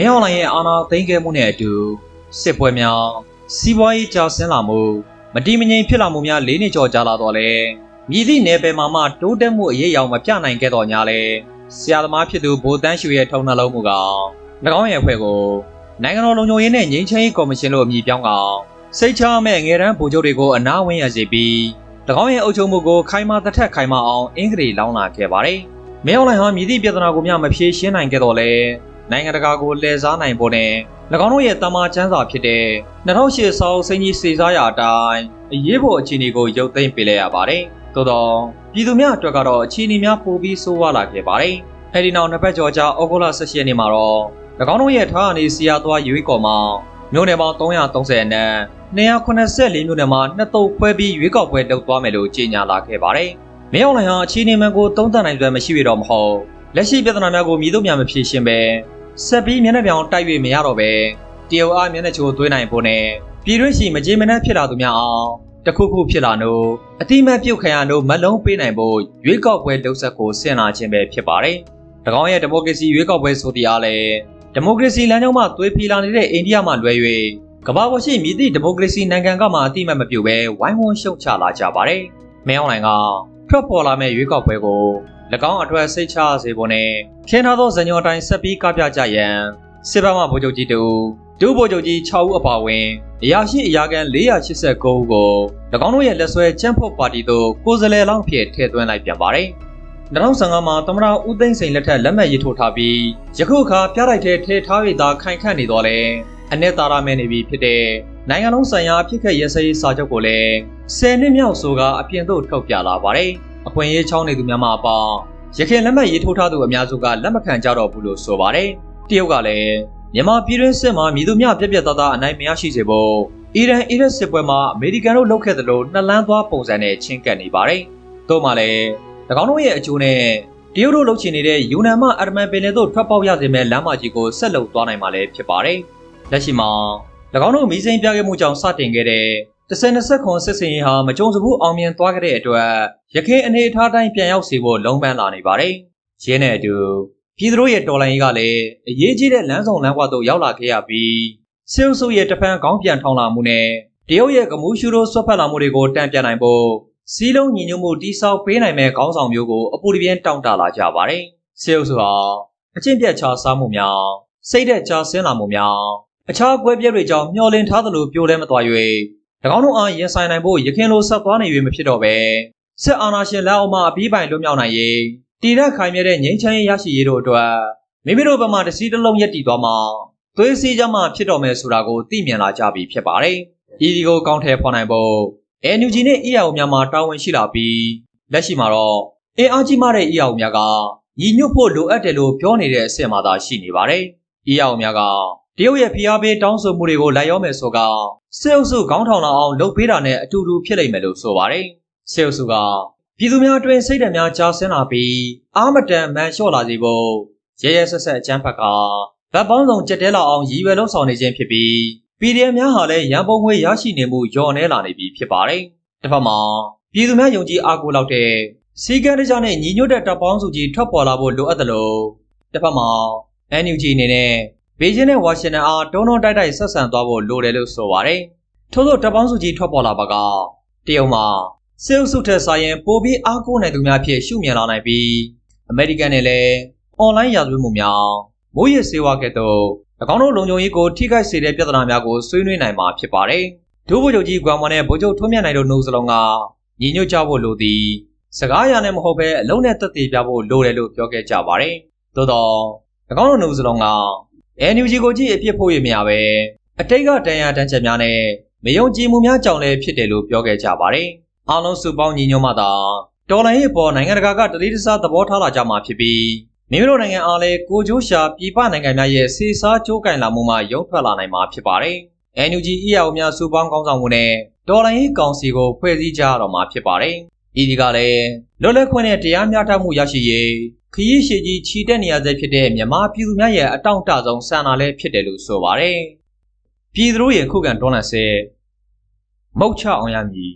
င်းအောင်လှိုင်ရဲ့အာဏာသိမ်းခဲ့မှုနဲ့အတူစစ်ပွဲများစီးပွားရေးကျဆင်းလာမှုမတိမငြိမ်ဖြစ်လာမှုများ၄နှစ်ကျော်ကြာလာတော့လဲမြည်သည့်နယ်ပယ်မှာမှတိုးတက်မှုအရေးအယောင်မပြနိုင်ခဲ့တော့ညာလဲဆရာသမားဖြစ်သူဗိုလ်တန်းရွှေရဲ့ထုံနှလုံးမူက၎င်းရဲ့အဖွဲ့ကိုနိုင်ငံတော်လုံခြုံရေးနဲ့ငြိမ်းချမ်းရေးကော်မရှင်လို့အမည်ပြောင်းကစိတ်ချမဲ့ငယ်တန်းဗိုလ်ချုပ်တွေကိုအနားဝင်ရစေပြီး၎င်းရဲ့အုပ်ချုပ်မှုကိုခိုင်မာတစ်ထက်ခိုင်မာအောင်အင်္ဂလိပ်လောင်းလာခဲ့ပါတယ်။မဲအောင်လှိုင်ဟာမြည်သည့်ပြဿနာကိုမျှမဖြေရှင်းနိုင်ခဲ့တော့လဲ နိုင်ငံတကာကိုလှည့်စားနိုင်ဖို့နဲ့၎င်းတို့ရဲ့တမန်ကျမ်းစာဖြစ်တဲ့2008ဆောင်းစိန်ကြီးစေစားရာအတိုင်းအရေးပေါ်အခြေအနေကိုရုပ်သိမ်းပေးလိုက်ရပါတယ်။သို့တော့ပြည်သူများအတွက်ကတော့အခြေအနေများပိုပြီးဆိုးဝါးလာခဲ့ပါတယ်။အဲဒီနောက်နှစ်ပတ်ကျော်ကြာဩဂုတ်လ18ရက်နေ့မှာတော့၎င်းတို့ရဲ့ထားအနေစီယာသွားရွေးကော်မှာမြို့နယ်ပေါင်း330အနက်284မြို့နယ်မှာနှစ်တုပ်ခွဲပြီးရွေးကောက်ပွဲလုပ်သွားမယ်လို့ကြေညာလာခဲ့ပါတယ်။မင်းအောင်လှိုင်ဟာအခြေအနေမှန်ကိုသုံးသပ်နိုင်စွမ်းမရှိရတော့မဟုတ်လက်ရှိပြဿနာများကိုမြည်သူများမဖြေရှင်းပဲ ဆက်ပြီးမျက်နှာပြောင်တိုက်၍မရတော့ပဲတရုတ်အားမျက်နှာချိုသွေးနိုင်ဖို့နဲ့ပြည်တွင်းရှိမကြေမနက်ဖြစ်လာသူများအောင်တခုခုဖြစ်လာနို့အတိမတ်ပြုတ်ခံရနို့မလုံးပေးနိုင်ဖို့ရွေးကောက်ပွဲလှုပ်ဆက်ကိုဆင်လာခြင်းပဲဖြစ်ပါတယ်။၎င်းရဲ့ဒီမိုကရေစီရွေးကောက်ပွဲဆိုတရားလဲဒီမိုကရေစီလမ်းကြောင်းမှာသွေးဖီလာနေတဲ့အိန္ဒိယမှာလွဲ၍ကမ္ဘာပေါ်ရှိမြည်သည့်ဒီမိုကရေစီနိုင်ငံကမှအတိမတ်မပြုတ်ပဲဝိုင်းဝန်းရှုံချလာကြပါတယ်။မင်းအောင်လှိုင်ကထွက်ပေါ်လာမဲ့ရွေးကောက်ပွဲကို၎ င်းအတွက်စိတ်ချစေဖို့နဲ့ခင်းထားသောဇညောအတိုင်းဆက်ပြီးကပြကြရန်စစ်ဘက်မှဗိုလ်ချုပ်ကြီးတူဒုဗိုလ်ချုပ်ကြီး6ဦးအပါအဝင်အရာရှိအရာခံ489ဦးကို၎င်းတို့ရဲ့လက်ဆွဲကျန်းဖို့ပါတီသို့ကိုယ်စားလှယ်လောင်းဖြစ်ထည့်သွင်းလိုက်ပြန်ပါတယ်။2015မှာသမ္မတဦးသိန်းစိန်လက်ထက်လက်မှတ်ရေးထိုးထားပြီးယခုအခါပြလိုက်တဲ့ထည့်ထားရတာခိုင်ခန့်နေတော့လဲအနှစ်သာရမဲ့နေပြီဖြစ်တဲ့နိုင်ငံလုံးဆိုင်ရာဖြစ်ခက်ရစရေးစာချုပ်ကိုလည်း10နှစ်မြောက်ဆိုကအပြင်သို့ထုတ်ပြလာပါတယ်။ အခွင့်အရေးချောင်းနေသူများမှအပေါင်းရခိုင်လက်မှတ်ရေးထိုးထားသူအများစုကလက်မခံကြတော့ဘူးလို့ဆိုပါတယ်။တရုတ်ကလည်းမြန်မာပြည်တွင်းစစ်မှာမြည်သူများပြက်ပြက်သားသားအနိုင်မရရှိစေဖို့အီရန်အီရတ်စစ်ပွဲမှာအမေရိကန်တို့လုပ်ခဲ့သလိုနှလန်းသွားပုံစံနဲ့ချင်းကပ်နေပါတယ်။သို့မှလည်း၎င်းတို့ရဲ့အကျိုးနဲ့တရုတ်တို့လုပ်ချင်နေတဲ့ယူနန်မှအာရမန်ပင်လယ်သို့ထွက်ပေါက်ရစေမဲ့လမ်းမကြီးကိုဆက်လုပ်သွားနိုင်မှာလည်းဖြစ်ပါတယ်။လက်ရှိမှာ၎င်းတို့မီးစိမ်းပြခဲ့မှုကြောင့်စတင်ခဲ့တဲ့ 10-20ခွန်စစ်စင်ရေးဟာမကြုံစဘူးအောင်မြင်သွားခဲ့တဲ့အတွက်ရခိုင်အနေအထားတိုင်းပြန်ရောက်စေဖို့လုံးပန်းလာနေပါတယ်။ရင်းနဲ့အတူပြည်သူတို့ရဲ့တော်လှန်ရေးကလည်းအရေးကြီးတဲ့လမ်းဆောင်လမ်းကွာသို့ရောက်လာခဲ့ရပြီးစစ်အုပ်စုရဲ့တဖန်ခေါင်းပြန်ထောင်လာမှုနဲ့တရုတ်ရဲ့ကမူးရှူတို့ဆွတ်ဖက်လာမှုတွေကိုတံပြန်နိုင်ဖို့စီးလုံးညီညွတ်မှုတိဆောက်ပေးနိုင်မဲ့ခေါင်းဆောင်မျိုးကိုအပူတပြင်းတောင်းတလာကြပါတယ်။စစ်အုပ်စုဟာအကျင့်ပြတ်ချစားမှုများစိတ်သက်ချဆင်းလာမှုများအခြားကွဲပြဲတွေကြောင့်မျောလင့်ထားသလိုပြိုလဲမသွား၍၎ င်းတို့အားရင်ဆိုင်နိုင်ဖို့ရခင်လိုဆက်သွားနေ၍မဖြစ်တော့ပဲစစ်အာဏာရှင်လက်အောက်မှအပြီးပိုင်လွတ်မြောက်နိုင်ရေးတည်တဲ့ခိုင်မြဲတဲ့ငြိမ်းချမ်းရေးရရှိရေးတို့အတွက်မိမိတို့ဘက်မှတစည်းတစ်လုံးရက်တည်သွားမှာသွေးစည်းကြမှဖြစ်တော်မယ်ဆိုတာကိုသိမြင်လာကြပြီဖြစ်ပါတယ်။ဤဒီကိုကောင်းထဲဖော်နိုင်ဖို့ NUG နဲ့ EAO များမှာတာဝန်ရှိလာပြီးလက်ရှိမှာတော့အင်အားကြီးမားတဲ့ EAO များကညီညွတ်ဖို့လိုအပ်တယ်လို့ပြောနေတဲ့အဆင့်မှာသာရှိနေပါတယ်။ EAO များကတရုတ်ရဲ့ဖိအားပေးတောင်းဆိုမှုတွေကိုလိုက်ရောမယ်ဆိုက စစ်အုပ်စုခေါင်းထောင်လာအောင်လုပ်ပေးတာနဲ့အတူတူဖြစ်လိမ့်မယ်လို့ဆိုပါတယ်။စစ်အုပ်စုကပြည်သူများအတွင်းစိတ်ဓာတ်များကြားဆင်းလာပြီးအာမတန်မန်လျှော့လာစေဖို့ရဲရဲဆက်ဆက်အကြမ်းဖက်ကဗတ်ပေါင်းဆောင်ကြက်တဲလာအောင်ရည်ရွယ်လုံးဆောင်နေခြင်းဖြစ်ပြီး PDF များဟာလည်းရန်ပုံငွေရရှိနေမှုလျော့နှဲလာနေပြီဖြစ်ပါတယ်။တစ်ဖက်မှာပြည်သူများယုံကြည်အားကိုးလောက်တဲ့စီကံတကြနဲ့ညီညွတ်တဲ့တပ်ပေါင်းစုကြီးထွက်ပေါ်လာဖို့လိုအပ်တယ်လို့တစ်ဖက်မှာ NUG အနေနဲ့ ဘေကျင်းနဲ့ဝါရှင်တန်အားတုံးတုံးတိုက်တိုက်ဆက်ဆံသွားဖို့လိုတယ်လို့ဆိုပါတယ်။ထို့သောတပ်ပေါင်းစုကြီးထွက်ပေါ်လာပါကတရုတ်မှာစေအုပ်စုထက်ဆိုင်ရင်ပိုပြီးအားကိုးနိုင်သူများဖြစ်ရှုမြင်လာနိုင်ပြီးအမေရိကန်နဲ့လည်းအွန်လိုင်းရာဇဝတ်မှုများမိုးရစေဝါကဲ့သို့၎င်းတို့လုံခြုံရေးကိုထိခိုက်စေတဲ့ပြဿနာများကိုဆွေးနွေးနိုင်မှာဖြစ်ပါတယ်။ဒုဗိုလ်ချုပ်ကြီးကွမ်မွန်နဲ့ဗိုလ်ချုပ်ထွန်းမြတ်နိုင်တို့နှုတ်စလုံးကညီညွတ်ကြဖို့လိုသည်စကားရနဲ့မဟုတ်ဘဲအလုံးနဲ့သက်သေပြဖို့လိုတယ်လို့ပြောခဲ့ကြပါတယ်။သို့တော့၎င်းတို့နှုတ်စလုံးက NUG ကိုကြည့်အပြစ်ဖို့ရမရပဲအတိတ်ကတန်ရာတန်းချက်များနဲ့မယုံကြည်မှုများကြောင့်လည်းဖြစ်တယ်လို့ပြောခဲ့ကြပါတယ်။အားလုံးစုပေါင်းညီညွတ်မှသာတော်လိုင်းရေးပေါ်နိုင်ငံတကာကတတိတစားသဘောထားလာကြမှာဖြစ်ပြီးမိမိတို့နိုင်ငံအားလည်းကိုကျိုးရှာပြည်ပနိုင်ငံများရဲ့စေစားကြိုးကင်လာမှုမှရုံထွက်လာနိုင်မှာဖြစ်ပါတယ်။ NUG EAO များစုပေါင်းကောင်းဆောင်မှုနဲ့တော်လိုင်းရေးကောင်စီကိုဖွဲ့စည်းကြရတော့မှာဖြစ်ပါတယ်။ဤဒီကလည်းလွတ်လပ်ခွင့်နဲ့တရားမျှတမှုရရှိရေး ခရီးရှည်ကြီးခြိတက်နေရဆဲဖြစ်တဲ့မြန်မာပြည်သူများရဲ့အတောင့်တဆုံးဆန္ဒလည်းဖြစ်တယ်လို့ဆိုပါတယ်။ပြည်သူတို့ရဲ့ခုခံတော်လှန်ဆဲမုတ်ချအောင်ရမည်